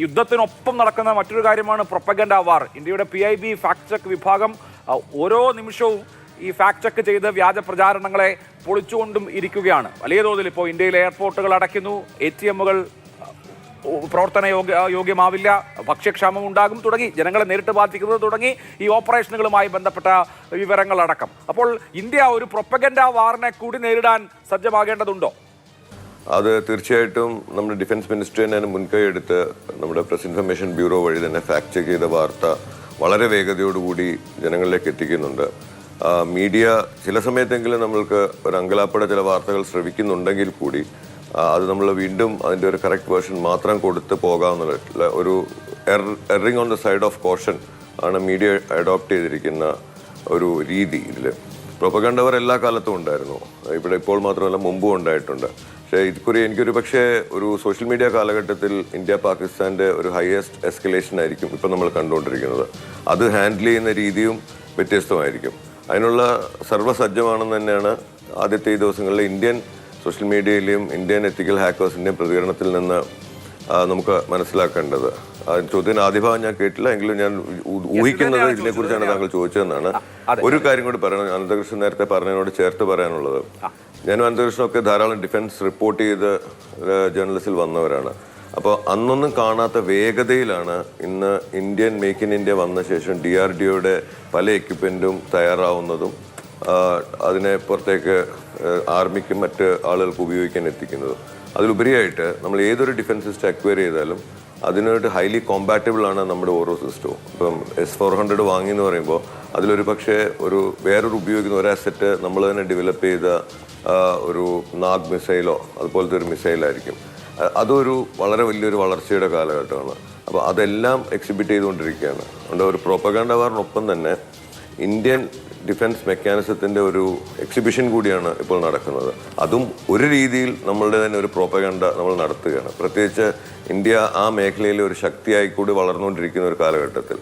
യുദ്ധത്തിനൊപ്പം നടക്കുന്ന മറ്റൊരു കാര്യമാണ് പ്രൊപ്പഗൻഡ വാർ. ഇന്ത്യയുടെ P I B fact check വിഭാഗം ഓരോ നിമിഷവും ഈ ഫാക്ട് ചെക്ക് ചെയ്ത് വ്യാജ പ്രചാരണങ്ങളെ പൊളിച്ചുകൊണ്ടും ഇരിക്കുകയാണ്. വലിയ തോതിൽ ഇപ്പോൾ ഇന്ത്യയിലെ എയർപോർട്ടുകൾ അടയ്ക്കുന്നു. എ ടി എമ്മുകൾ പ്രവർത്തന യോഗ്യ യോഗ്യമാവില്ല. ഭക്ഷ്യക്ഷാമം ഉണ്ടാകും തുടങ്ങി. ജനങ്ങളെ നേരിട്ട് ബാധിക്കുന്നത് തുടങ്ങി. ഈ ഓപ്പറേഷനുകളുമായി ബന്ധപ്പെട്ട വിവരങ്ങളടക്കം. അപ്പോൾ ഇന്ത്യ ഒരു പ്രൊപ്പഗൻഡ വാറിനെ കൂടി നേരിടാൻ സജ്ജമാകേണ്ടതുണ്ടോ? അത് തീർച്ചയായിട്ടും നമ്മുടെ ഡിഫൻസ് മിനിസ്ട്രി തന്നെ മുൻകൈ എടുത്ത് നമ്മുടെ പ്രസ് ഇൻഫർമേഷൻ ബ്യൂറോ വഴി തന്നെ ഫാക്ട് ചെക്ക് ചെയ്ത വാർത്ത വളരെ വേഗതയോടുകൂടി ജനങ്ങളിലേക്ക് എത്തിക്കുന്നുണ്ട്. മീഡിയ ചില സമയത്തെങ്കിലും നമ്മൾക്ക് ഒരു അങ്കലാപ്പയുടെ ചില വാർത്തകൾ ശ്രവിക്കുന്നുണ്ടെങ്കിൽ കൂടി അത് നമ്മൾ വീണ്ടും അതിന്റെ ഒരു കറക്റ്റ് വേർഷൻ മാത്രം കൊടുത്ത് പോകാവുന്ന ഒരു erring on the side of caution ആണ് മീഡിയ അഡോപ്റ്റ് ചെയ്തിരിക്കുന്ന ഒരു രീതി ഇതിൽ പ്രൊപ്പഗണ്ടവർ എല്ലാ കാലത്തും ഉണ്ടായിരുന്നു. ഇവിടെ ഇപ്പോൾ മാത്രമല്ല മുമ്പും ഉണ്ടായിട്ടുണ്ട്. പക്ഷേ ഇക്കുറി എനിക്കൊരു പക്ഷേ ഒരു സോഷ്യൽ മീഡിയ കാലഘട്ടത്തിൽ ഇന്ത്യ പാകിസ്ഥാന്റെ ഒരു ഹയസ്റ്റ് എസ്കലേഷൻ ആയിരിക്കും ഇപ്പം നമ്മൾ കണ്ടുകൊണ്ടിരിക്കുന്നത്. അത് ഹാൻഡിൽ ചെയ്യുന്ന രീതിയും വ്യത്യസ്തമായിരിക്കും. അതിനുള്ള സർവസജ്ജമാണെന്ന് തന്നെയാണ് ആദ്യത്തെ ഈ ദിവസങ്ങളിൽ ഇന്ത്യൻ സോഷ്യൽ മീഡിയയിലെയും ഇന്ത്യൻ എത്തിക്കൽ ഹാക്കേഴ്സിന്റെയും പ്രതികരണത്തിൽ നിന്ന് നമുക്ക് മനസ്സിലാക്കേണ്ടത്. ചോദ്യത്തിന് ആദ്യ ഭാഗം ഞാൻ കേട്ടില്ല എങ്കിലും ഞാൻ ഊഹിക്കുന്നത് ഇതിനെക്കുറിച്ചാണ് താങ്കൾ ചോദിച്ചതെന്നാണ്. ഒരു കാര്യം കൂടി പറയണം. അനന്തകൃഷ്ണൻ നേരത്തെ പറഞ്ഞതിനോട് ചേർത്ത് പറയാനുള്ളത്. ഞാനും ഒക്കെ ധാരാളം ഡിഫൻസ് റിപ്പോർട്ട് ചെയ്ത് ജേർണലിസ്റ്റിൽ വന്നവരാണ്. അപ്പോൾ അന്നൊന്നും കാണാത്ത വേഗതയിലാണ് ഇന്ന് ഇന്ത്യൻ മേക്ക് ഇൻ ഇന്ത്യ വന്ന ശേഷം ഡി ആർ ഡി ഒയുടെ പല എക്യുപ്മെന്റും തയ്യാറാവുന്നതും അതിനെ പുറത്തേക്ക് ആർമിക്കും മറ്റ് ആളുകൾക്ക് ഉപയോഗിക്കാൻ എത്തിക്കുന്നതും. അതിലുപരിയായിട്ട് നമ്മൾ ഏതൊരു ഡിഫൻസ് സിസ്റ്റം അക്വയർ ചെയ്താലും അതിനായിട്ട് ഹൈലി കോമ്പാറ്റബിൾ ആണ് നമ്മുടെ ഓരോ സിസ്റ്റവും ഇപ്പം എസ് ഫോർ ഹൺഡ്രഡ് വാങ്ങി എന്ന് പറയുമ്പോൾ അതിലൊരു പക്ഷേ ഒരു വേറൊരു ഉപയോഗിക്കുന്ന ഒരു അസറ്റ് നമ്മൾ തന്നെ ഡെവലപ്പ് ചെയ്ത ഒരു നാഗ് മിസൈലോ അതുപോലത്തെ ഒരു മിസൈലായിരിക്കും അതൊരു വളരെ വലിയൊരു വളർച്ചയുടെ കാലഘട്ടമാണ്. അപ്പോൾ അതെല്ലാം എക്സിബിറ്റ് ചെയ്തുകൊണ്ടിരിക്കുകയാണ്. അതുകൊണ്ട് ഒരു പ്രോപ്പഗാൻഡ വാറിനൊപ്പം തന്നെ ഇന്ത്യൻ ഡിഫൻസ് മെക്കാനിസത്തിന്റെ ഒരു എക്സിബിഷൻ കൂടിയാണ് ഇപ്പോൾ നടക്കുന്നത്. അതും ഒരു രീതിയിൽ നമ്മളുടെ തന്നെ ഒരു പ്രോപ്പഗണ്ട നമ്മൾ നടത്തുകയാണ്. പ്രത്യേകിച്ച് ഇന്ത്യ ആ മേഖലയിൽ ഒരു ശക്തിയായി കൂടി വളർന്നുകൊണ്ടിരിക്കുന്ന ഒരു കാലഘട്ടത്തിൽ.